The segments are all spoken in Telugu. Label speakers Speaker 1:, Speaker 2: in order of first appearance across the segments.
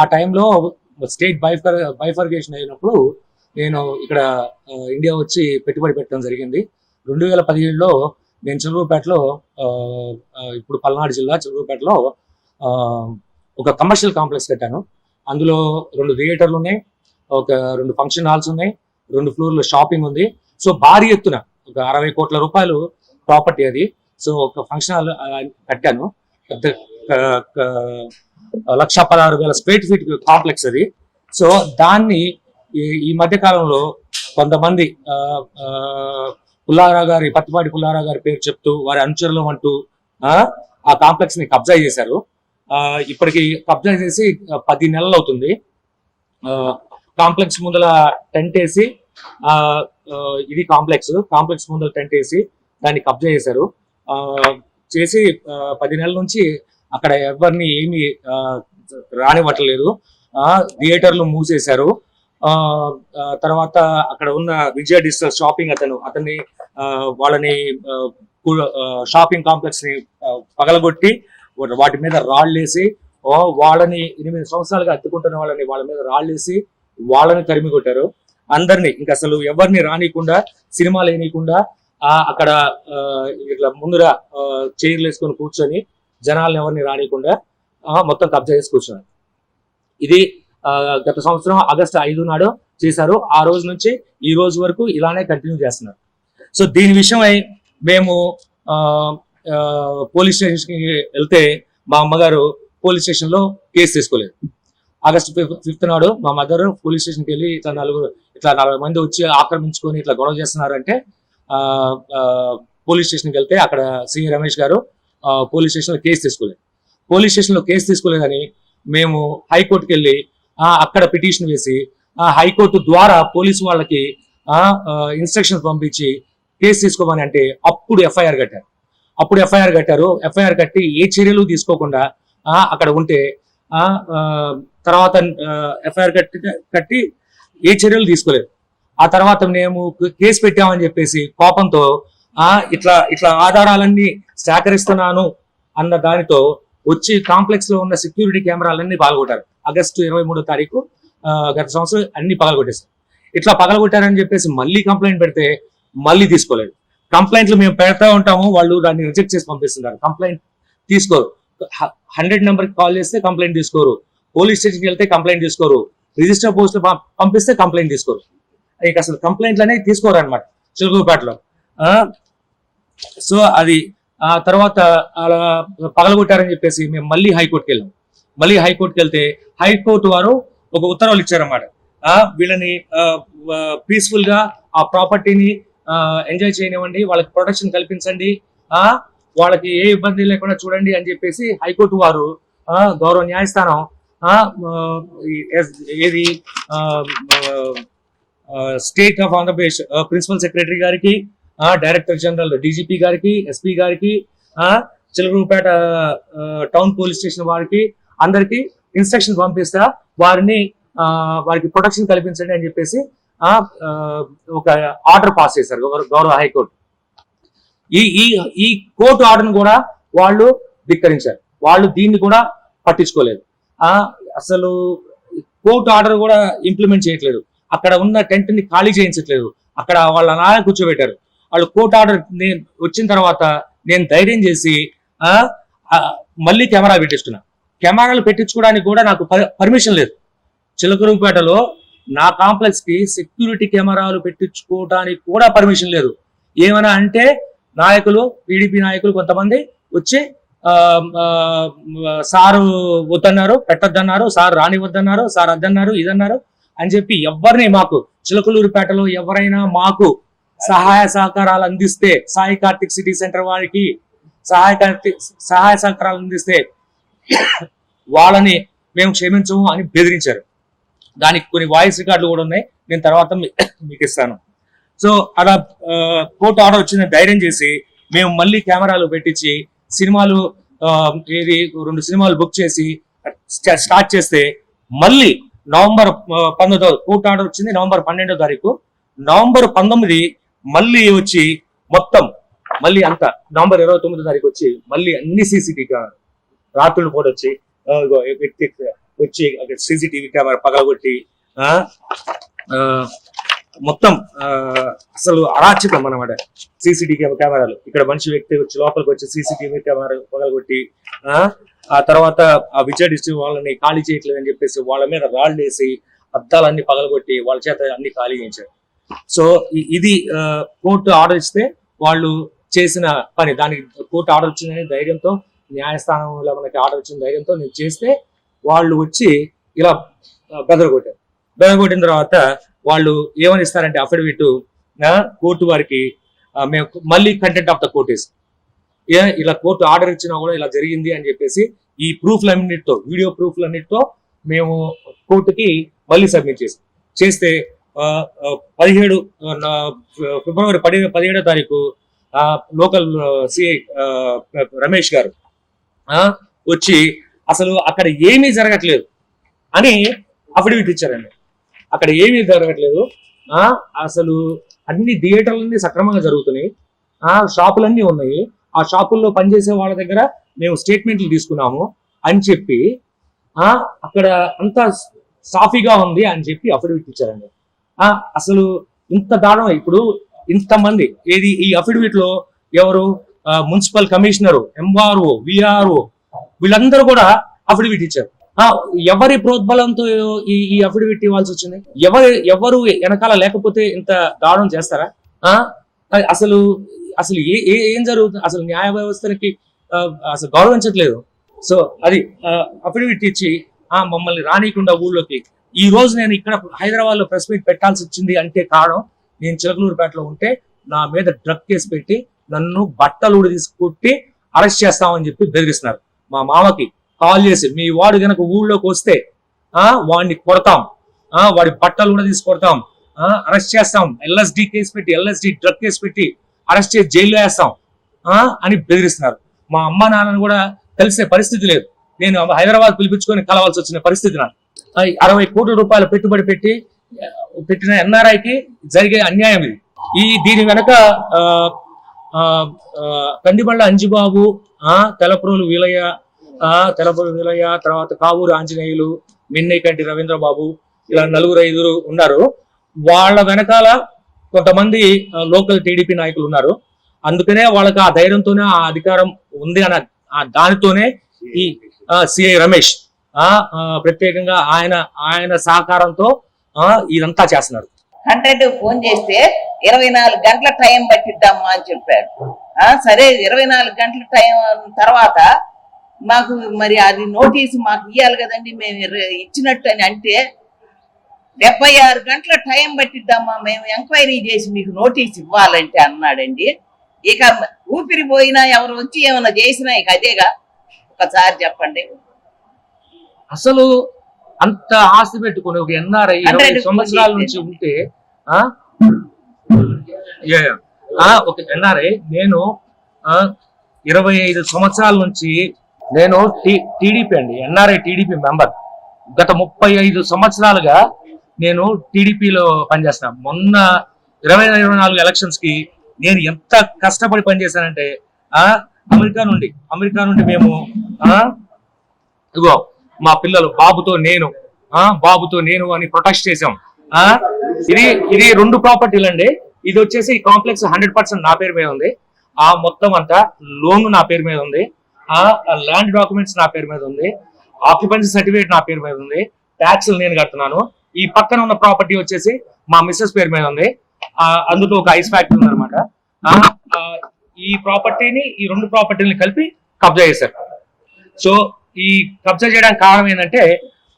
Speaker 1: ఆ టైంలో స్టేట్ బైఫర్ బైఫర్గేషన్ అయినప్పుడు నేను ఇక్కడ ఇండియా వచ్చి పెట్టుబడి పెట్టడం జరిగింది. రెండు వేల పదిహేడులో నేను చిలుగుపేటలో ఇప్పుడు పల్నాడు జిల్లా చిలుగుపేటలో ఒక కమర్షియల్ కాంప్లెక్స్ కట్టాను. అందులో రెండు థియేటర్లు ఉన్నాయి ఒక రెండు ఫంక్షన్ హాల్స్ ఉన్నాయి రెండు ఫ్లోర్లు షాపింగ్ ఉంది. సో భారీ ఎత్తున ఒక అరవై కోట్ల రూపాయలు ప్రాపర్టీ అది. సో ఒక ఫంక్షన్ హాల్ కట్టాను. పెద్ద లక్ష పదహారు వేల స్క్వేర్ ఫీట్ కాంప్లెక్స్ అది. సో దాన్ని ఈ- మధ్య కాలంలో కొంతమంది ఆ, పుల్లారా గారి పత్తిపాటి పుల్లారా గారి పేరు చెప్తూ వారి అనుచరులు అంటూ ఆ, ఆ కాంప్లెక్స్ని కబ్జా చేశారు. ఆ, ఇప్పటికి కబ్జా చేసి పది నెలలు అవుతుంది. ఆ, కాంప్లెక్స్ ముందల టెంట్ వేసి ఇది కాంప్లెక్స్ కాంప్లెక్స్ ముందల టెంట్ వేసి దాన్ని కబ్జా చేశారు. ఆ, చేసి పది నెలల నుంచి అక్కడ ఎవరిని ఏమి ఆ, రానివ్వట్లేదు. ఆ, థియేటర్లు మూసేశారు. ఆ, తర్వాత అక్కడ ఉన్న విజయ డిజిటల్ షాపింగ్ అతను అతన్ని ఆ, వాళ్ళని షాపింగ్ కాంప్లెక్స్ని పగలగొట్టి వాటి మీద రాళ్ళేసి వాళ్ళని ఎనిమిది సంవత్సరాలుగా అత్తుకుంటున్న వాళ్ళని వాళ్ళ మీద రాళ్ళేసి వాళ్ళని తరిమి కొట్టారు. అందరినీ ఇంకా అసలు ఎవరిని రానియకుండా సినిమాలు వేయనీయకుండా అక్కడ ఆ, ఇట్లా ముందుగా చైర్లు వేసుకొని కూర్చొని జనాలను ఎవరిని రానియకుండా మొత్తం కబ్జా చేసి కూర్చున్నారు. ఇది ఆ, గత సంవత్సరం ఆగస్టు ఐదు నాడు చేశారు. ఆ రోజు నుంచి ఈ రోజు వరకు ఇలానే కంటిన్యూ చేస్తున్నారు. సో దీని విషయమై మేము ఆ, పోలీస్ స్టేషన్కి వెళ్తే మా అమ్మగారు పోలీస్ స్టేషన్లో కేసు తీసుకోలేదు. ఆగస్టు ఫిఫ్త్ నాడు మా మదర్ పోలీస్ స్టేషన్కి వెళ్ళి ఇట్లా నలుగురు ఇట్లా నలభై మంది వచ్చి ఆక్రమించుకొని ఇట్లా గొడవ చేస్తున్నారంటే ఆ, పోలీస్ స్టేషన్కి వెళ్తే అక్కడ సీఎం రమేష్ గారు పోలీస్ స్టేషన్లో కేసు తీసుకోలేదు. పోలీస్ స్టేషన్లో కేసు తీసుకోలేదని మేము హైకోర్టుకి వెళ్ళి అక్కడ పిటిషన్ వేసి ఆ, హైకోర్టు ద్వారా పోలీసు వాళ్ళకి ఇన్స్ట్రక్షన్స్ పంపించి కేసు తీసుకోమని అంటే అప్పుడు ఎఫ్ఐఆర్ కట్టారు. అప్పుడు ఎఫ్ఐఆర్ కట్టారు. ఎఫ్ఐఆర్ కట్టి ఏ చర్యలు తీసుకోకుండా అక్కడ ఉంటే తర్వాత ఎఫ్ఐఆర్ కట్టి కట్టి ఏ చర్యలు తీసుకోలేదు. ఆ తర్వాత మేము కేసు పెట్టామని చెప్పేసి కోపంతో ఆ ఇట్లా ఇట్లా ఆధారాలన్నీ సేకరిస్తున్నాను అన్న దానితో వచ్చి కాంప్లెక్స్లో ఉన్న సెక్యూరిటీ కెమెరాలన్నీ పగలగొట్టారు ఆగస్టు ఇరవై మూడో తారీఖు ఆ, గత సంవత్సరం అన్ని పగలగొట్టేశారు. ఇట్లా పగలగొట్టారని చెప్పేసి మళ్ళీ కంప్లైంట్ పెడితే మళ్ళీ తీసుకోలేదు. కంప్లైంట్లు మేము పెడతా ఉంటాము వాళ్ళు దాన్ని రిజెక్ట్ చేసి పంపిస్తున్నారు. కంప్లైంట్ తీసుకోరు. హండ్రెడ్ నెంబర్కి కాల్ చేస్తే కంప్లైంట్ తీసుకోరు. పోలీస్ స్టేషన్కి వెళ్తే కంప్లైంట్ తీసుకోరు. రిజిస్టర్ పోస్ట్ పంపిస్తే కంప్లైంట్ తీసుకోరు. ఇక అసలు కంప్లైంట్లు అనేవి తీసుకోరు అనమాట చిలుగుపేటలో సో అది ఆ తర్వాత అలా పగలగొట్టారని చెప్పేసి మేము మళ్ళీ హైకోర్టుకి వెళ్ళాం. మళ్ళీ హైకోర్టుకి వెళ్తే హైకోర్టు వారు ఒక ఉత్తర్వులు ఇచ్చారన్నమాట. ఆ, వీళ్ళని పీస్ఫుల్గా ఆ ప్రాపర్టీని ఎంజాయ్ చేయనివ్వండి వాళ్ళకి ప్రొటెక్షన్ కల్పించండి ఆ వాళ్ళకి ఏ ఇబ్బంది లేకుండా చూడండి అని చెప్పేసి హైకోర్టు వారు గౌరవ న్యాయస్థానం ఏది state of Andhra Pradesh principal secretary గారికి డైరెక్టర్ జనరల్ డీజీపీ గారికి ఎస్పీ గారికి ఆ, టౌన్ పోలీస్ స్టేషన్ వారికి అందరికి ఇన్స్ట్రక్షన్ పంపిస్తా వారిని వారికి ప్రొటెక్షన్ కల్పించండి అని చెప్పేసి ఆ, ఒక ఆర్డర్ పాస్ చేశారు గౌరవ- హైకోర్టు. ఈ ఈ ఈ కోర్టు ఆర్డర్ని కూడా వాళ్ళు ధిక్కరించారు. వాళ్ళు దీన్ని కూడా పట్టించుకోలేదు. ఆ అసలు కోర్టు ఆర్డర్ కూడా ఇంప్లిమెంట్ చేయట్లేదు. అక్కడ ఉన్న టెంట్ని ఖాళీ చేయించట్లేదు. అక్కడ వాళ్ళ నాన్న కూర్చోబెట్టారు. వాళ్ళు కోర్టు ఆర్డర్ నేను వచ్చిన తర్వాత నేను ధైర్యం చేసి మళ్ళీ కెమెరా పెట్టిస్తున్నా. కెమెరాలు పెట్టించుకోవడానికి కూడా నాకు పర్మిషన్ లేదు. చిలకరూపేటలో నా కాంప్లెక్స్కి సెక్యూరిటీ కెమెరాలు పెట్టించుకోవడానికి కూడా పర్మిషన్ లేదు. ఏమైనా అంటే నాయకులు టీడీపీ నాయకులు కొంతమంది వచ్చి సారు వద్దన్నారు పెట్టొద్దన్నారు సార్ రానివద్దన్నారు సార్ అద్దన్నారు ఇదన్నారు అని చెప్పి ఎవరిని మాకు చిలకలూరుపేటలో ఎవరైనా మాకు సహాయ సహకారాలు అందిస్తే సాయి కార్తిక్ సిటీ సెంటర్ వారికి సహాయ కార్తిక్ సహాయ సహకారాలు అందిస్తే వాళ్ళని మేము క్షమించము అని బెదిరించారు. దానికి కొన్ని వాయిస్ రికార్డులు కూడా ఉన్నాయి. నేను తర్వాత మీకు ఇస్తాను. సో అలా కోర్టు ఆర్డర్ వచ్చిన ధైర్యం చేసి మేము మళ్ళీ కెమెరాలు పెట్టించి సినిమాలు ఇది ఏది రెండు సినిమాలు బుక్ చేసి స్టార్ట్ చేస్తే మళ్ళీ నవంబర్ ఆ, పంతొమ్మిదో కోర్టు ఆర్డర్ వచ్చింది నవంబర్ పన్నెండో తారీఖు. నవంబర్ పంతొమ్మిది మళ్ళీ వచ్చి మొత్తం మళ్ళీ అంత నవంబర్ ఇరవై తొమ్మిదో తారీఖు వచ్చి మళ్ళీ అన్ని సీసీటీవీ రాత్రులు కూడా వచ్చి వ్యక్తి వచ్చి అక్కడ సీసీటీవీ కెమెరా పగలగొట్టి ఆ, ఆ, మొత్తం ఆ, అసలు అరాచకం అన్నమాట. సీసీటీవీ కెమెరాలు. ఇక్కడ మనిషి వ్యక్తి వచ్చి లోపలికి వచ్చి సీసీటీవీ కెమెరా పగలగొట్టి ఆ, ఆ తర్వాత ఆ విజయ డిస్ట్రిక్ట్ వాళ్ళని ఖాళీ చేయట్లేదని చెప్పేసి వాళ్ళ మీద రాళ్ళు వేసి అద్దాలన్నీ పగలగొట్టి వాళ్ళ చేత అన్ని ఖాళీ చేయించారు. సో ఇది కోర్టు ఆర్డర్ ఇస్తే వాళ్ళు చేసిన పని దానికి కోర్టు ఆర్డర్ వచ్చిందని ధైర్యంతో న్యాయస్థానంలో మనకి ఆర్డర్ వచ్చిన ధైర్యంతో నేను చేస్తే వాళ్ళు వచ్చి ఇలా బెదరగొట్టారు. బెదరగొట్టిన తర్వాత వాళ్ళు ఏమని ఇస్తారంటే అఫిడవిట్ కోర్టు వారికి మేము మళ్ళీ కంటెంట్ ఆఫ్ ద కోర్ట్ ఇస్తాం ఏ ఇలా కోర్టు ఆర్డర్ ఇచ్చినా కూడా ఇలా జరిగింది అని చెప్పేసి ఈ ప్రూఫ్లన్నిటితో వీడియో ప్రూఫ్లన్నిటితో మేము కోర్టుకి మళ్ళీ సబ్మిట్ చేసాం చేస్తే పదిహేడు ఫిబ్రవరి పది పదిహేడో తారీఖు ఆ, లోకల్ సిఐ రమేష్ గారు ఆ, వచ్చి అసలు అక్కడ ఏమీ జరగట్లేదు అని అఫిడవిట్ ఇచ్చారండి. అక్కడ ఏమీ జరగట్లేదు. ఆ అసలు అన్ని థియేటర్లన్నీ సక్రమంగా జరుగుతున్నాయి. ఆ షాపులన్నీ ఉన్నాయి. ఆ షాపుల్లో పనిచేసే వాళ్ళ దగ్గర మేము స్టేట్మెంట్లు తీసుకున్నాము అని చెప్పి ఆ అక్కడ అంతా సాఫీగా ఉంది అని చెప్పి అఫిడవిట్ ఇచ్చారండి. అసలు ఇంత దారుణం. ఇప్పుడు ఇంతమంది ఏది ఈ అఫిడవిట్లో ఎవరు మున్సిపల్ కమిషనరు ఎంఆర్ఓ విఆర్ఓ వీళ్ళందరూ కూడా అఫిడవిట్ ఇచ్చారు. ఆ, ఎవరి ప్రోద్బలంతో ఈ ఈ అఫిడవిట్ ఇవ్వాల్సి వచ్చింది? ఎవరు ఎవరు వెనకాల లేకపోతే ఇంత దారుణం చేస్తారా? ఆ అసలు అసలు ఏ ఏం జరుగుతుంది? అసలు న్యాయ వ్యవస్థకి అసలు గౌరవించట్లేదు. సో అది అఫిడవిట్ ఇచ్చి ఆ మమ్మల్ని రానియకుండా ఊళ్ళోకి ఈ రోజు నేను ఇక్కడ హైదరాబాద్లో ప్రెస్ మీట్ పెట్టాల్సి వచ్చింది అంటే కారణం నేను చిలకలూరుపేటలో ఉంటే నా మీద డ్రగ్ కేసు పెట్టి నన్ను బట్టలు తీసుకుట్టి అరెస్ట్ చేస్తామని చెప్పి బెదిరిస్తున్నారు. మా మామకి కాల్ చేసి మీ వాడు కనుక ఊళ్ళోకి వస్తే ఆ వాడిని కొడతాం ఆ వాడి బట్టలు కూడా తీసుకొడతాం ఆ అరెస్ట్ చేస్తాం ఎల్ఎస్డి కేసు పెట్టి ఎల్ఎస్డి డ్రగ్ కేసు పెట్టి అరెస్ట్ చేసి జైల్లో వేస్తాం ఆ అని బెదిరిస్తున్నారు. మా అమ్మ నాన్నను కూడా కలిసే పరిస్థితి లేదు. నేను హైదరాబాద్ పిలిపించుకొని కలవాల్సి వచ్చిన పరిస్థితి నాకు. అరవై కోట్ల రూపాయల పెట్టుబడి పెట్టి పెట్టిన ఎన్ఆర్ఐకి జరిగే అన్యాయం ఇది. ఈ దీని వెనక ఆ, ఆ, ఆ, అంజిబాబు ఆ వీలయ్య ఆ వీలయ్య తర్వాత కావూరు ఆంజనేయులు మిన్నైకంటి రవీంద్రబాబు ఇలా నలుగురు ఐదుగురు ఉన్నారు. వాళ్ళ వెనకాల కొంతమంది లోకల్ టీడీపీ నాయకులు ఉన్నారు. అందుకనే వాళ్ళకి ఆ ధైర్యంతోనే ఆ అధికారం ఉంది అన్న దానితోనే ఈ సిఐ రమేష్ ఆ ఆ, ప్రత్యేకంగా ఆయన ఆయన సహకారంతో ఆ ఇదంతా చేస్తున్నారు
Speaker 2: హండ్రెడ్ ఫోన్ చేస్తే ఇరవై నాలుగు గంటల టైం పట్టిద్దామా అని చెప్పాడు. ఆ సరే ఇరవై నాలుగు గంటల టైం తర్వాత మాకు మరి అది నోటీస్ మాకు ఇవ్వాలి కదండి మేము ఇచ్చినట్టు అని అంటే డెబ్బై ఆరు గంటల టైం పట్టిద్దామా మేము ఎంక్వైరీ చేసి మీకు నోటీస్ ఇవ్వాలంటే అన్నాడండి. ఇక ఊపిరి పోయినా ఎవరు వచ్చి ఏమైనా చేసినా ఇక అదేగా. ఒకసారి చెప్పండి.
Speaker 1: అసలు అంత ఆస్తి పెట్టుకుని ఒక ఎన్ఆర్ఐ ఇరవై సంవత్సరాల నుంచి ఉంటే ఒక ఎన్ఆర్ఐ నేను ఇరవై ఐదు సంవత్సరాల నుంచి నేను టీడీపీ అండి ఎన్ఆర్ఐ టీడీపీ మెంబర్. గత ముప్పై ఐదు సంవత్సరాలుగా నేను టీడీపీలో పనిచేస్తున్నా. మొన్న ఇరవై ఇరవై నాలుగు ఎలక్షన్స్కి నేను ఎంత కష్టపడి పనిచేశానంటే ఆ అమెరికా నుండి అమెరికా నుండి మేము ఆ ఇగో మా పిల్లలు బాబుతో నేను ఆ బాబుతో నేను అని ప్రొటెస్ట్ చేసాం ఆ ఇది ఇది రెండు ప్రాపర్టీలు అండి ఇది వచ్చేసి ఈ కాంప్లెక్స్ హండ్రెడ్ పర్సెంట్ నా పేరు మీద ఉంది. ఆ మొత్తం అంతా లోన్ నా పేరు మీద ఉంది. ఆ ల్యాండ్ డాక్యుమెంట్స్ నా పేరు మీద ఉంది. ఆక్యుపెన్సీ సర్టిఫికేట్ నా పేరు మీద ఉంది. ట్యాక్స్ నేను కడుతున్నాను. ఈ పక్కన ఉన్న ప్రాపర్టీ వచ్చేసి మా మిస్సెస్ పేరు మీద ఉంది. అందులో ఒక ఐస్ ఫ్యాక్టరీ ఉంది అనమాట ఈ ప్రాపర్టీని ఈ రెండు ప్రాపర్టీని కలిపి కబ్జా చేశారు. సో ఈ కబ్జా చేయడానికి కారణం ఏంటంటే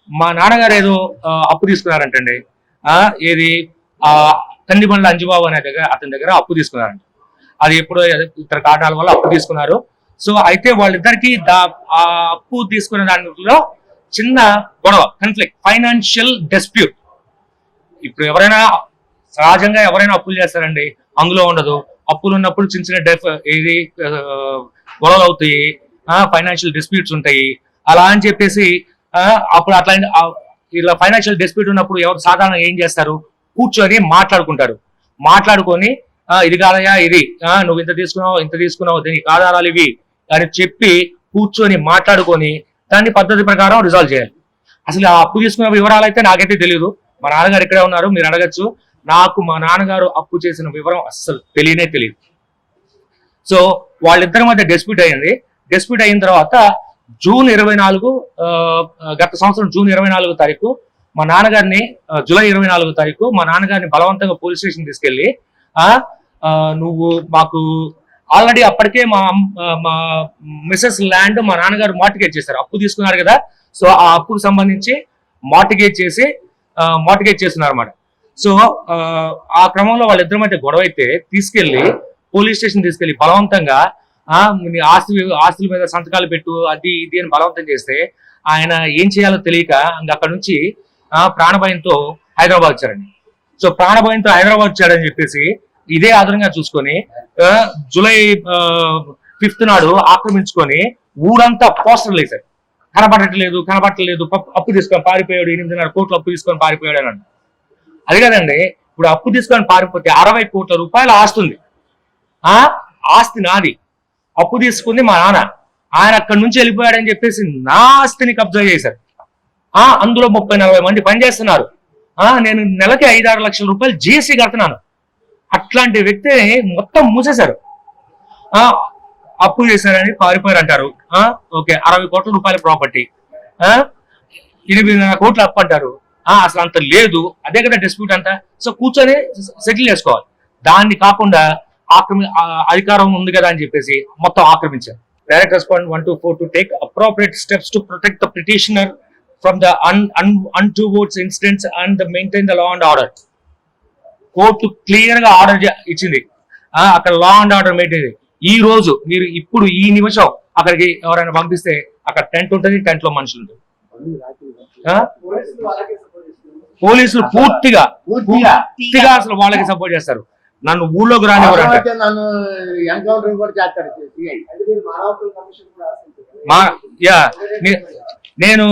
Speaker 1: మా నాన్నగారు ఏదో అప్పు తీసుకున్నారంటండి. ఏది? ఆ కందిబండ్ల అంజుబాబు అనే దగ్గర అతని దగ్గర అప్పు తీసుకున్నారంట. అది ఎప్పుడో ఇతర కారణాల వల్ల అప్పు తీసుకున్నారు. సో అయితే వాళ్ళిద్దరికి దా ఆ అప్పు తీసుకునే దానిలో చిన్న గొడవ కన్ఫ్లిక్ట్ ఫైనాన్షియల్ డిస్ప్యూట్ ఇప్పుడు ఎవరైనా సహజంగా ఎవరైనా అప్పులు చేస్తారండి అందులో ఉండదు. అప్పులు ఉన్నప్పుడు చిన్న చిన్న డెఫ్ ఇది గొడవలు అవుతాయి ఫైనాన్షియల్ డిస్ప్యూట్స్ ఉంటాయి. అలా అని చెప్పేసి అప్పుడు అట్లా ఇలా ఫైనాన్షియల్ డిస్ప్యూట్ ఉన్నప్పుడు ఎవరు సాధారణంగా ఏం చేస్తారు? కూర్చొని మాట్లాడుకుంటారు. మాట్లాడుకొని ఇది కాదయా ఇది. నువ్వు ఇంత తీసుకున్నావు ఇంత తీసుకున్నావు దీనికి ఆధారాలు ఇవి అని చెప్పి కూర్చొని మాట్లాడుకొని దాన్ని పద్ధతి ప్రకారం రిజాల్వ్ చేయాలి. అసలు ఆ అప్పు తీసుకున్న వివరాలు అయితే నాకైతే తెలియదు మా నాన్నగారు ఇక్కడే ఉన్నారు మీరు అడగచ్చు. నాకు మా నాన్నగారు అప్పు చేసిన వివరం అస్సలు తెలియనే తెలియదు సో వాళ్ళిద్దరి మధ్య డిస్ప్యూట్ అయింది. డిస్ప్యూట్ అయిన తర్వాత జూన్ ఇరవై నాలుగు గత సంవత్సరం జూన్ ఇరవై నాలుగు తారీఖు మా నాన్నగారిని జూలై ఇరవై నాలుగో తారీఖు మా నాన్నగారిని బలవంతంగా పోలీస్ స్టేషన్ తీసుకెళ్ళి ఆ నువ్వు మాకు ఆల్రెడీ అప్పటికే మా మా మిస్సెస్ ల్యాండ్ మా నాన్నగారు మార్టిగేజ్ చేశారు. అప్పు తీసుకున్నారు కదా. సో ఆ అప్పుకు సంబంధించి మార్టిగేజ్ చేసి మార్టిగేజ్ చేస్తున్నారు అనమాట సో ఆ, క్రమంలో వాళ్ళిద్దరి మధ్య గొడవ అయితే తీసుకెళ్ళి పోలీస్ స్టేషన్ తీసుకెళ్ళి బలవంతంగా నీ ఆస్తి ఆస్తుల మీద సంతకాలు పెట్టు అది ఇది అని బలవంతం చేస్తే ఆయన ఏం చేయాలో తెలియక అక్కడ నుంచి ప్రాణభయంతో హైదరాబాద్ వచ్చారండి. సో ప్రాణభయంతో హైదరాబాద్ వచ్చాడని చెప్పేసి ఇదే ఆధారంగా చూసుకొని జూలై ఫిఫ్త్ నాడు ఆక్రమించుకొని ఊరంతా పోస్టర్లు వేశారు. కనబడట్లేదు కనబడట్లేదు అప్పు తీసుకొని పారిపోయాడు ఎనిమిదిన్నర కోట్లు అప్పు తీసుకొని పారిపోయాడు అని అది కదండి ఇప్పుడు అప్పు తీసుకొని పారిపోతే అరవై కోట్ల రూపాయల ఆస్తి ఉంది. ఆ ఆస్తి నాది. అప్పు తీసుకుంది మా నాన్న. ఆయన అక్కడి నుంచి వెళ్ళిపోయాడని చెప్పేసి నా ఆస్తిని కబ్జా చేశారు. ఆ అందులో ముప్పై నలభై మంది పనిచేస్తున్నారు. ఆ నేను నెలకి ఐదారు లక్షల రూపాయలు జిఎస్టీ కడుతున్నాను. అట్లాంటి వ్యక్తిని మొత్తం మూసేశారు. ఆ అప్పు చేశారని పారిపోయారు అంటారు ఆ ఓకే అరవై కోట్ల రూపాయల ప్రాపర్టీ. ఆ ఎనిమిదిన్నర కోట్లు అప్పు అంటారు. ఆ అసలు అంత లేదు. అదే కదా డిస్ప్యూట్ అంట సో కూర్చొని సెటిల్ చేసుకోవాలి. దాన్ని కాకుండా ఆక్రమి అధికారం ఉంది కదా అని చెప్పేసి మొత్తం ఆక్రమించారు. Direct respond one to four to take appropriate steps to protect the petitioner from the un un untoward incidents and the maintain the law and order court క్లియర్గా ఆర్డర్ ఇచ్చింది. అక్కడ లా అండ్ ఆర్డర్ మెయింటైన్ ఈ రోజు మీరు ఇప్పుడు ఈ నిమిషం అక్కడికి ఎవరైనా పంపిస్తే అక్కడ టెంట్ ఉంటుంది టెంట్లో మనుషులు ఉంటారు? పోలీసులు పూర్తిగా
Speaker 3: పూర్తిగా.
Speaker 1: అసలు వాళ్ళకి సపోర్ట్ చేస్తారు. నన్ను ఊళ్ళోకి
Speaker 3: నన్ను కూడా చేస్తాడు సిఐ
Speaker 1: మా యా నేను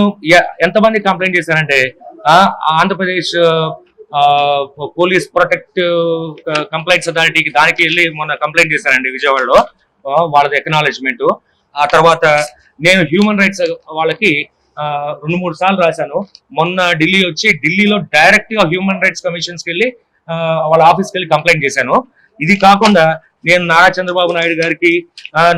Speaker 1: ఎంతమంది కంప్లైంట్ చేశానంటే ఆ, ఆంధ్రప్రదేశ్ ఆ, పోలీస్ ప్రొటెక్టివ్ కంప్లైంట్స్ అథారిటీకి దానికి వెళ్ళి మొన్న కంప్లైంట్ చేశానండి విజయవాడలో వాళ్ళది ఎకనాలజ్మెంట్ ఆ తర్వాత నేను హ్యూమన్ రైట్స్ వాళ్ళకి రెండు మూడు సార్లు రాశాను. మొన్న ఢిల్లీ వచ్చి ఢిల్లీలో డైరెక్ట్గా హ్యూమన్ రైట్స్ కమిషన్స్కి వెళ్ళి వాళ్ళ ఆఫీస్కి వెళ్ళి కంప్లైంట్ చేశాను. ఇది కాకుండా నేను నారా చంద్రబాబు నాయుడు గారికి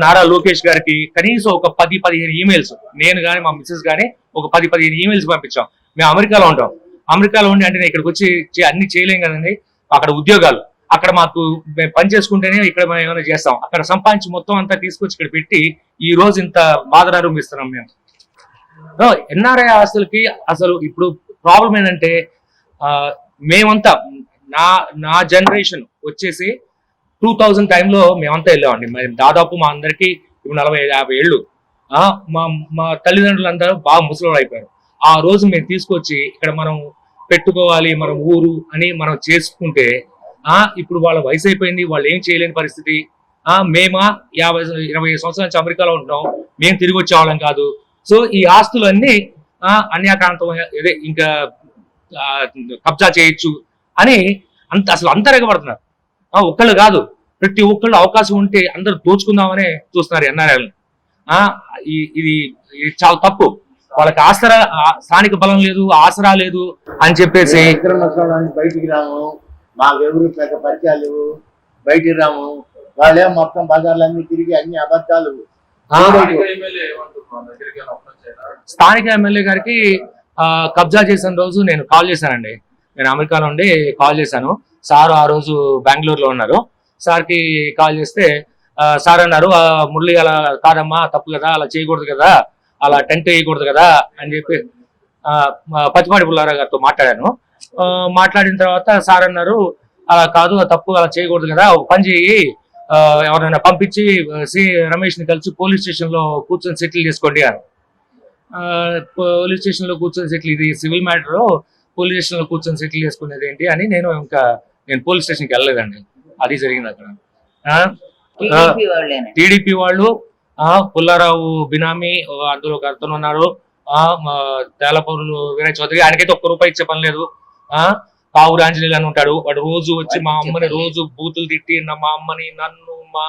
Speaker 1: నారా లోకేష్ గారికి కనీసం ఒక పది పదిహేను ఈమెయిల్స్ నేను కానీ మా మిస్సెస్ కానీ ఒక పది పదిహేను ఈమెయిల్స్ పంపించాం. మేము అమెరికాలో ఉంటాం. అమెరికాలో ఉండి అంటే నేను ఇక్కడికి వచ్చి అన్ని చేయలేం కదండి. అక్కడ ఉద్యోగాలు. అక్కడ మాకు మేము పని చేసుకుంటేనే ఇక్కడ మేము ఏమైనా చేస్తాం. అక్కడ సంపాదించి మొత్తం అంతా తీసుకొచ్చి ఇక్కడ పెట్టి ఈ రోజు ఇంత బాధను అనుభవిస్తున్నాం మేము. ఎన్ఆర్ఐ ఆస్తులకి అసలు ఇప్పుడు ప్రాబ్లం ఏంటంటే మేమంతా నా నా జనరేషన్ వచ్చేసి టూ థౌజండ్ టైంలో మేమంతా వెళ్ళామండి మరి దాదాపు మా అందరికి ఇప్పుడు నలభై యాభై ఏళ్ళు. మా మా తల్లిదండ్రులందరూ బాగా ముసలి అయిపోయారు. ఆ రోజు మేము తీసుకొచ్చి ఇక్కడ మనం పెట్టుకోవాలి మనం ఊరు అని మనం చేసుకుంటే ఆ ఇప్పుడు వాళ్ళ వయసు అయిపోయింది వాళ్ళు ఏం చేయలేని పరిస్థితి. ఆ మేమా యాభై ఇరవై సంవత్సరాల నుంచి అమెరికాలో ఉంటాం మేము తిరిగి వచ్చేవాళ్ళం కాదు. సో ఈ ఆస్తులన్నీ ఆ, అన్యాక్రాంతం అదే ఇంకా కబ్జా చేయొచ్చు అని అంత అసలు అంతరెగబడుతున్నారు ఆ, ఒక్కళ్ళు కాదు. ప్రతి ఒక్కళ్ళు అవకాశం ఉంటే అందరు దోచుకుందామనే చూస్తున్నారు ఎన్ఆర్ఐలు. ఇది ఇది చాలా తప్పు. వాళ్ళకి ఆసరా ఆ, స్థానిక బలం లేదు ఆసరా లేదు అని చెప్పేసి
Speaker 3: బయటికి రాము. మాకెవరు పెద్ద పరిచయాలు లేవు. బయటికి రాము. వాళ్ళే మొత్తం బజార్లన్నీ తిరిగి అన్ని అబద్ధాలు.
Speaker 1: ఆ, స్థానిక ఎమ్మెల్యే గారికి ఆ, కబ్జా చేసిన రోజు నేను కాల్ చేశానండి. నేను అమెరికాలో ఉండి కాల్ చేశాను. సార్ ఆ రోజు బెంగళూరులో ఉన్నారు. సార్కి కాల్ చేస్తే సార్ అన్నారు "ఆ, మురళి అలా కాదమ్మా తప్పు కదా అలా చేయకూడదు కదా అలా టెంట్ వేయకూడదు కదా అని చెప్పి పచ్చిమాడి పచ్చిపాటి పుల్లారావు గారితో మాట్లాడాను. మాట్లాడిన తర్వాత సార్ అన్నారు అలా కాదు ఆ తప్పు అలా చేయకూడదు కదా ఒక పని చేయి ఎవరైనా పంపించి సి రమేష్ని కలిసి పోలీస్ స్టేషన్లో కూర్చొని సెటిల్ చేసుకోండి అని పోలీస్ స్టేషన్లో కూర్చొని సెటిల్ ఇది సివిల్ మ్యాటర్. పోలీస్ స్టేషన్లో కూర్చొని సెటిల్ చేసుకునేది ఏంటి అని నేను ఇంకా నేను పోలీస్ స్టేషన్కి వెళ్ళలేదండి. అది జరిగింది అక్కడ. ఆ,
Speaker 2: టీడీపీ
Speaker 1: వాళ్ళు ఆ పుల్లారావు బినామీ అందులో ఒక అతను ఉన్నారు తేలపూరులు వీరయ్య చౌదరి ఆయనకైతే ఒక్క రూపాయి ఇచ్చే పని లేదు. ఆ కావురు ఆంజనేయులు అని ఉంటాడు. వాడు రోజు వచ్చి మా అమ్మని రోజు బూతులు తిట్టి నా మా అమ్మని నన్ను మా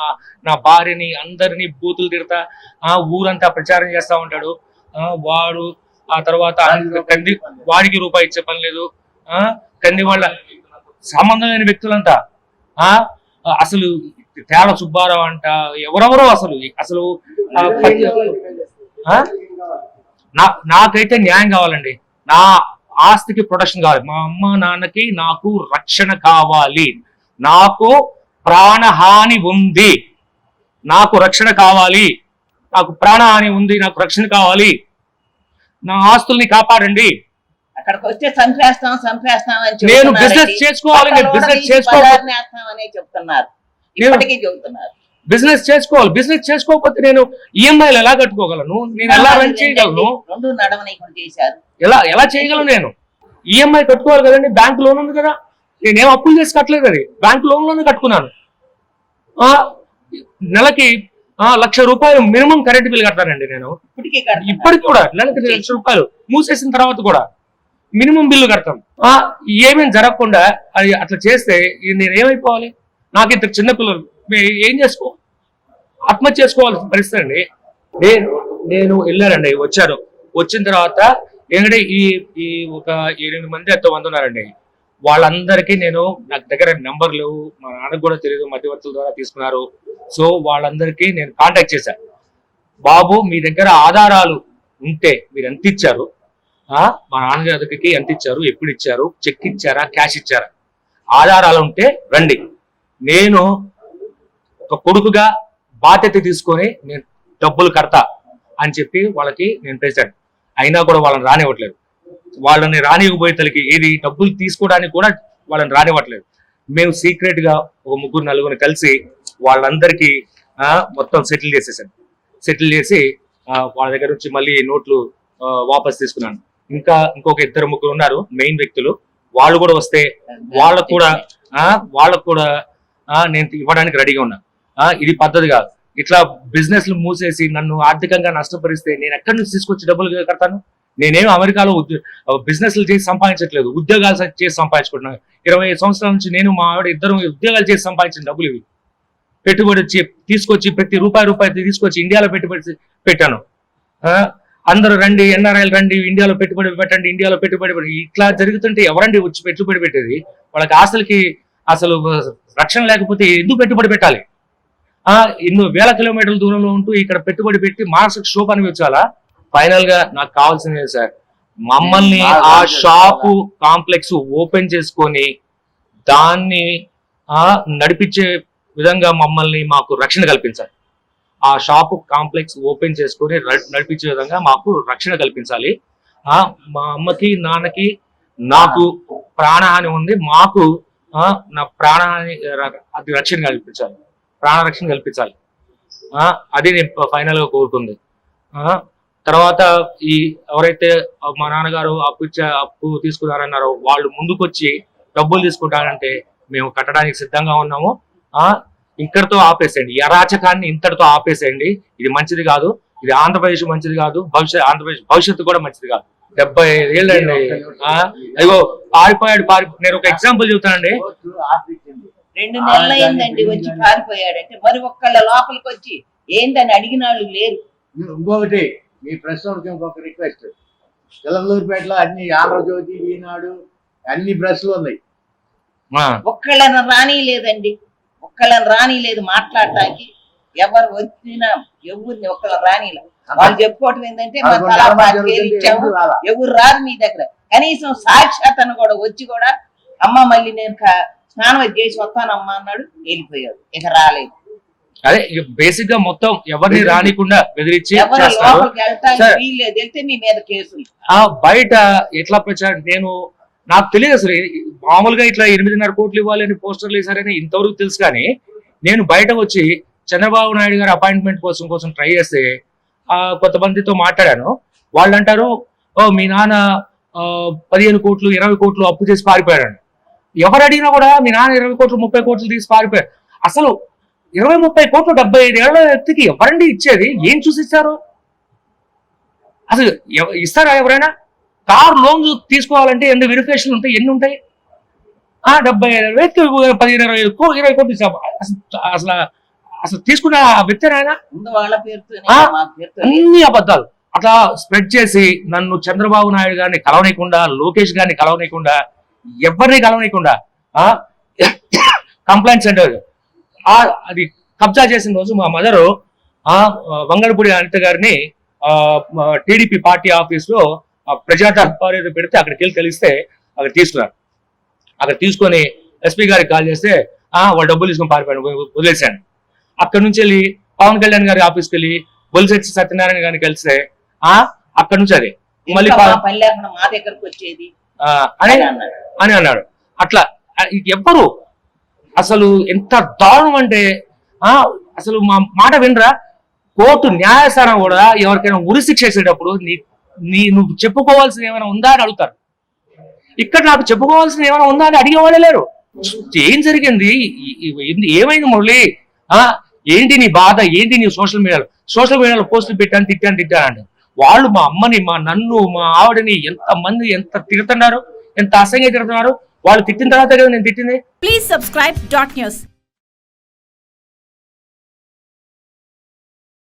Speaker 1: నా భార్యని అందరినీ బూతులు తిడతా ఆ ఊరంతా ప్రచారం చేస్తా ఉంటాడు. ఆ వాడు ఆ తర్వాత కంది వాడికి రూపాయి ఇచ్చే పని లేదు. ఆ? కంది వాళ్ళ సంబంధం లేని వ్యక్తులంతా ఆ? అసలు తేల సుబ్బారావు అంట. ఎవరెవరో అసలు. అసలు నాకైతే న్యాయం కావాలండి. నా ఆస్తికి ప్రొటెక్షన్ కావాలి. మా అమ్మ నాన్నకి నాకు రక్షణ కావాలి. నాకు ప్రాణహాని ఉంది. నాకు రక్షణ కావాలి. నాకు ప్రాణహాని ఉంది. నాకు రక్షణ కావాలి. నా ఆస్తుల్ని కాపాడండి.
Speaker 2: అక్కడికి వస్తే చంపేస్తాం చంపేస్తాం అని
Speaker 1: నేను. బిజినెస్ చేసుకోవాలి నేను బిజినెస్
Speaker 2: కూడా
Speaker 1: చేసుకో
Speaker 2: ఈ బజార్ని వేస్తామనే చెప్తున్నారు.
Speaker 1: నేను-
Speaker 2: ఇప్పటికీ చెబుతున్నారు
Speaker 1: బిజినెస్ చేసుకోవాలి బిజినెస్ చేసుకోకపోతే నేను ఈఎంఐలు ఎలా కట్టుకోగలను? నేను ఎలా రన్ చేయగలను?
Speaker 2: రెండు నడవనీయకుండా చేశారు.
Speaker 1: ఎలా ఎలా చేయగలను నేను? ఈఎంఐ కట్టుకోవాలి కదండి బ్యాంక్ లోన్ ఉంది కదా. నేనేం అప్పులు చేసి కట్టలేదు అది. బ్యాంక్ లోన్లోనే కట్టుకున్నాను. ఆ, నెలకి లక్ష రూపాయలు మినిమం కరెంట్ బిల్ కడతానండి నేను.
Speaker 2: ఇప్పటికీ
Speaker 1: కూడా నెలకి లక్ష రూపాయలు మూసేసిన తర్వాత కూడా మినిమం బిల్లు కడతాం. ఆ ఏమేం జరగకుండా అది అట్లా చేస్తే నేను ఏమైపోవాలి? నాకు ఇద్దరు చిన్నపిల్లలు ఏం చేసుకో ఆత్మహత్య చేసుకోవాల్సిన పరిస్థితి అండి. నేను నేను వెళ్ళానండి వచ్చాను. వచ్చిన తర్వాత ఏంటంటే ఈ ఈ ఒక ఎనిమిది మంది ఎంతో మంది ఉన్నారండి. వాళ్ళందరికీ నేను నాకు దగ్గర నెంబర్ లేవు మా నాన్నకు కూడా తెలియదు మధ్యవర్తుల ద్వారా తీసుకున్నారు. సో వాళ్ళందరికీ నేను కాంటాక్ట్ చేశాను బాబు మీ దగ్గర ఆధారాలు ఉంటే మీరు ఎంత ఇచ్చారు? మా నాన్నగారికి ఎంత ఇచ్చారు? ఎప్పుడు ఇచ్చారు? చెక్ ఇచ్చారా? క్యాష్ ఇచ్చారా? ఆధారాలు ఉంటే రండి. నేను ఒక కొడుకుగా బాధ్యత తీసుకొని నేను డబ్బులు కడతా అని చెప్పి వాళ్ళకి నేను పేశాను. అయినా కూడా వాళ్ళని రానివ్వట్లేదు. వాళ్ళని రానివ్వబోయే తల్లికి ఏది డబ్బులు తీసుకోవడానికి కూడా వాళ్ళని రానివ్వట్లేదు. మేము సీక్రెట్గా ఒక ముగ్గురు నలుగురిని కలిసి వాళ్ళందరికీ మొత్తం సెటిల్ చేసేసాను సెటిల్ చేసి వాళ్ళ దగ్గర నుంచి మళ్ళీ నోట్లు వాపస్ తీసుకున్నాను. ఇంకా ఇంకొక ఇద్దరు ముగ్గురు ఉన్నారు మెయిన్ వ్యక్తులు. వాళ్ళు కూడా వస్తే వాళ్ళకు కూడా వాళ్ళకు కూడా నేను ఇవ్వడానికి రెడీగా ఉన్నా. ఇది పద్ధతి కాదు. ఇట్లా బిజినెస్ మూసేసి నన్ను ఆర్థికంగా నష్టపరిస్తే నేను ఎక్కడి నుంచి తీసుకొచ్చి డబ్బులు కడతాను? నేనేం అమెరికాలో బిజినెస్లు చేసి సంపాదించట్లేదు. ఉద్యోగాలు చేసి సంపాదించుకుంటున్నాను ఇరవై ఐదు సంవత్సరాల నుంచి నేను మా ఆవిడ ఇద్దరు ఉద్యోగాలు చేసి సంపాదించిన డబ్బులు ఇవి. పెట్టుబడి వచ్చి తీసుకొచ్చి ప్రతి రూపాయి రూపాయి తీసుకొచ్చి ఇండియాలో పెట్టుబడి పెట్టాను. అందరూ రండి ఎన్ఆర్ఐలు రండి ఇండియాలో పెట్టుబడి పెట్టండి ఇండియాలో పెట్టుబడి పెట్టి ఇట్లా జరుగుతుంటే ఎవరండి వచ్చి పెట్టుబడి పెట్టేది? వాళ్ళకి ఆస్తులకి అసలు రక్షణ లేకపోతే ఎందుకు పెట్టుబడి పెట్టాలి? ఎన్నో వేల కిలోమీటర్ల దూరంలో ఉంటూ ఇక్కడ పెట్టుబడి పెట్టి మానసిక శోభ అనిపించాలా ఫైనల్గా నాకు కావాల్సింది సార్? మమ్మల్ని ఆ షాపు కాంప్లెక్స్ ఓపెన్ చేసుకొని దాన్ని నడిపించే విధంగా మమ్మల్ని మాకు రక్షణ కల్పించాలి. ఆ షాపు కాంప్లెక్స్ ఓపెన్ చేసుకొని నడిపించే విధంగా మాకు రక్షణ కల్పించాలి. ఆ మా అమ్మకి నాన్నకి నాకు ప్రాణహాని ఉంది. మాకు నా ప్రాణహాని అది రక్షణ కల్పించాలి. ప్రాణ రక్షణ కల్పించాలి. ఆ అది నేను ఫైనల్గా కోరుకుంది ఆ తర్వాత ఈ ఎవరైతే మా నాన్నగారు అప్పు ఇచ్చే అప్పు తీసుకున్నారన్నారో వాళ్ళు ముందుకొచ్చి డబ్బులు తీసుకుంటారంటే మేము కట్టడానికి సిద్ధంగా ఉన్నాము. ఆ ఇక్కడితో ఆపేసేయండి. ఈ అరాచకాన్ని ఇంతటితో ఆపేసేయండి. ఇది మంచిది కాదు. ఇది ఆంధ్రప్రదేశ్ మంచిది కాదు. భవిష్యత్ ఆంధ్రప్రదేశ్ భవిష్యత్తు కూడా మంచిది కాదు. డెబ్బై ఏళ్ళండి. ఆ, అయ్యో పారిపోయాడు పారి నేను ఒక ఎగ్జాంపుల్ చెబుతానండి.
Speaker 2: రెండు నెలలు అయిందండి వచ్చి పారిపోయాడంటే మరి ఒక్కళ్ళ లోపలికి వచ్చి ఏందని అడిగిన వాళ్ళు లేరు.
Speaker 3: ఇంకొకటి మీ ప్రెస్ ఇంకొక రిక్వెస్ట్ చిలందూరుపేటలో అన్ని ఆంధ్రజ్యోతి ఈనాడు అన్ని ప్రెస్లు ఉన్నాయి.
Speaker 1: ఆ,
Speaker 2: ఒక్కళ్ళని రాని లేదండి. ఒక్కళ్ళని రాని లేదు మాట్లాడటానికి. ఎవరు వచ్చినా ఎవరిని ఒక్కళ్ళ రానిలా. వాళ్ళు చెప్పుకోవటం ఏంటంటే మా
Speaker 3: పదకొండు
Speaker 2: తలా పాతికేలు ఇచ్చాము.
Speaker 3: ఎవరు
Speaker 2: రారు మీ దగ్గర. కనీసం సాక్షాతను కూడా వచ్చి కూడా అమ్మ మళ్ళీ నేను స్నానం చేసి వస్తానమ్మా అన్నాడు. వెళ్ళిపోయాడు. ఇక రాలేదు.
Speaker 1: అదే బేసిక్గా మొత్తం ఎవరిని రానికుండా బెదిరించి బయట ఎట్లా ప్రచారం నేను నాకు తెలియదు అసలు మామూలుగా ఇట్లా ఎనిమిదిన్నర కోట్లు ఇవ్వాలని పోస్టర్లు వేసారని ఇంతవరకు తెలుసు కానీ నేను బయట వచ్చి చంద్రబాబు నాయుడు గారి అపాయింట్మెంట్ కోసం కోసం ట్రై చేస్తే ఆ కొంతమందితో మాట్లాడాను. వాళ్ళు అంటారు ఓ మీ నాన్న పదిహేను కోట్లు ఇరవై కోట్లు అప్పు చేసి పారిపోయాడు ఎవరు అడిగినా కూడా మీ నాన్న ఇరవై కోట్లు ముప్పై కోట్లు తీసి పారిపోయారు అసలు ఇరవై ముప్పై కోట్లు డెబ్బై ఐదు ఏళ్ళ వ్యక్తికి ఎవరండి ఇచ్చేది? ఏం చూసి ఇచ్చారు అసలు ఇస్తారా ఎవరైనా? కార్ లోన్ తీసుకోవాలంటే ఎన్ని వెరిఫికేషన్లు ఉంటాయి? ఎన్ని ఉంటాయి? ఆ డెబ్బై ఐదు వ్యక్తి పదిహేను ఇరవై ఐదు కో- ఇరవై కోట్లు ఇస్తాం అసలు అసలు అసలు తీసుకున్న వ్యక్తి ఆయన? అన్ని అబద్ధాలు. అట్లా స్ప్రెడ్ చేసి నన్ను చంద్రబాబు నాయుడు గారిని కలవనీయకుండా లోకేష్ గారిని కలవనీయకుండా ఎవరిని కలవనీయకుండా ఆ కంప్లైంట్ సెంటర్ ఆ అది కబ్జా చేసిన రోజు మా మదరు ఆ వంగడపూడి అనిత గారిని టీడీపీ పార్టీ ఆఫీస్లో ఆ, ప్రజా దర్బార్ ఏదో పెడితే అక్కడికి వెళ్ళి కలిస్తే అక్కడ తీసుకున్నారు. అక్కడ తీసుకొని ఎస్పీ గారికి కాల్ చేస్తే ఆ వాళ్ళు డబ్బులు తీసుకొని పారిపోయాడు వదిలేశాను అక్కడ నుంచి వెళ్ళి పవన్ కళ్యాణ్ గారి ఆఫీస్కి వెళ్ళి బొలిశెట్టి సత్యనారాయణ గారిని కలిస్తే ఆ అక్కడ నుంచి అదే. మళ్ళీ అని
Speaker 2: అని అన్నాడు.
Speaker 1: అని అన్నాడు. అట్లా ఎవ్వరు అసలు ఎంత దారుణం అంటే ఆ అసలు మా మాట వినరా? కోర్టు న్యాయస్థానం కూడా ఎవరికైనా ఉరిశిక్ష వేసేటప్పుడు నీ నీ నువ్వు చెప్పుకోవాల్సింది ఏమైనా ఉందా అని అడుగుతారు. ఇక్కడ నాకు చెప్పుకోవాల్సింది ఏమైనా ఉందా అని అడిగేవాళ్ళే లేరు. ఏం జరిగింది? ఏమైంది మురళి? ఏంటి నీ బాధ? ఏంటి నీ సోషల్ మీడియాలో? సోషల్ మీడియాలో పోస్టులు పెట్టాను తిట్టాను తిట్టాను అంటే వాళ్ళు మా అమ్మని మా నన్ను మా ఆవిడని ఎంత మంది ఎంత తిడుతున్నారు? ఎంత అసహ్యంగా తిడుతున్నారు? వాళ్ళు తిట్టిన తర్వాత నేను తిట్టింది
Speaker 4: ప్లీజ్ సబ్స్క్రైబ్ డాట్ న్యూస్